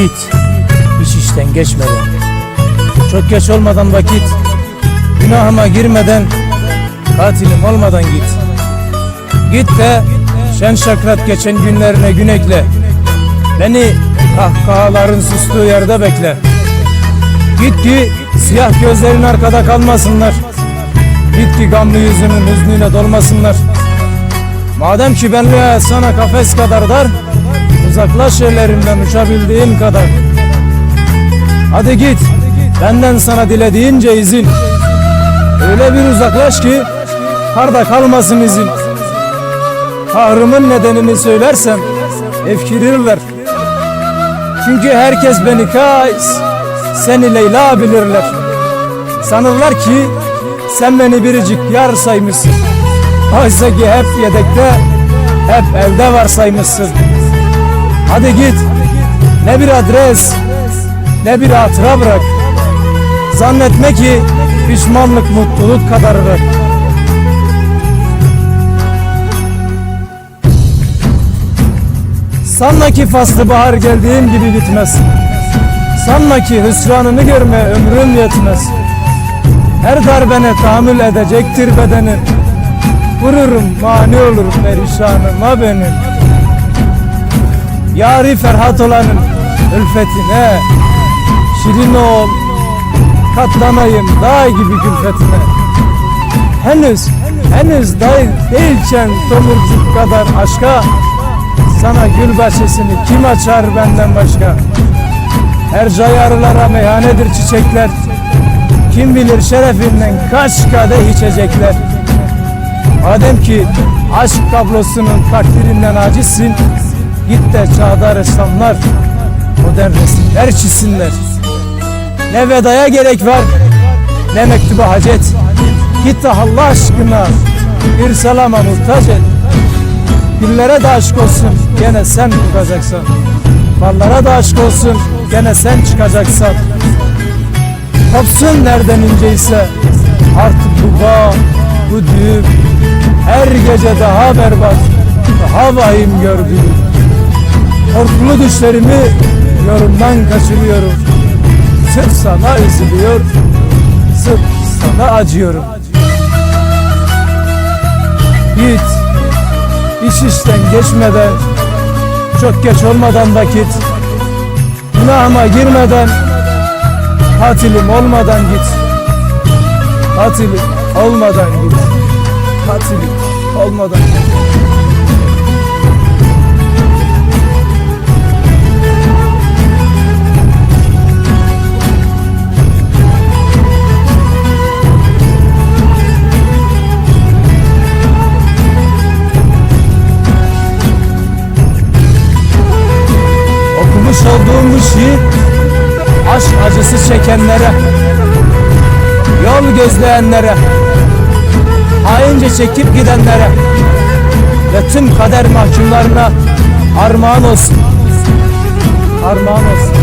Git, iş işten geçmeden, çok geç olmadan vakit, günahıma girmeden, katilim olmadan git. Git de şen şakrat geçen günlerine gün ekle. Beni kahkahaların sustuğu yerde bekle. Git ki siyah gözlerin arkada kalmasınlar. Git ki gamlı yüzünün hüznüyle dolmasınlar. Madem ki benliğe sana kafes kadar dar, uzaklaş yerlerimden uçabildiğin kadar. Hadi git, benden sana dilediğince izin. Öyle bir uzaklaş ki, karda kalmasın izin. Kahrımın nedenini söylersem, efkirirler. Çünkü herkes beni Kays, seni Leyla bilirler. Sanırlar ki sen beni biricik yar saymışsın. Oysa ki hep yedekte, hep elde var saymışsın. Hadi git, ne bir adres, ne bir hatıra bırak. Zannetme ki pişmanlık mutluluk kadardır. Sanma ki faslı bahar geldiğin gibi bitmez. Sanma ki hüsranını görme ömrün yetmez. Her darbene tahammül edecektir bedenin. Vururum mani olur perişanıma benim. Yari Ferhat olanın ülfetine Şirin ol katlanayım dağ gibi külfetine. Henüz, henüz day değilken tomurcuk kadar aşka Sana gül bahçesini kim açar benden başka? Her cayarlara meyhanedir çiçekler Kim bilir şerefinden kaç kadeh içecekler? Madem ki aşk tablosunun takdirinden acizsin Git de çağda ressamlar modern resimler çizsinler. Ne vedaya gerek var ne mektuba hacet. Git de Allah aşkına bir selama muhtaç et. Güllere de aşk olsun gene sen çıkacaksan. Ballara da aşk olsun gene sen çıkacaksan. Kopsun nereden inceyse artık bu bağ, bu düğüm. Her gece daha berbat, daha vahim gördüğüm Korkulu düşlerimi yorumdan kaçırıyorum. Sırf sana üzülüyor, sırf sana acıyorum. Git, iş işten geçmeden Çok geç olmadan vakit. Günahıma girmeden Katilim olmadan git. Katilim olmadan git. Katilim olmadan git acısı çekenlere Yol gözleyenlere Haince çekip gidenlere Ve tüm kader mahkumlarına Armağan olsun. Armağan olsun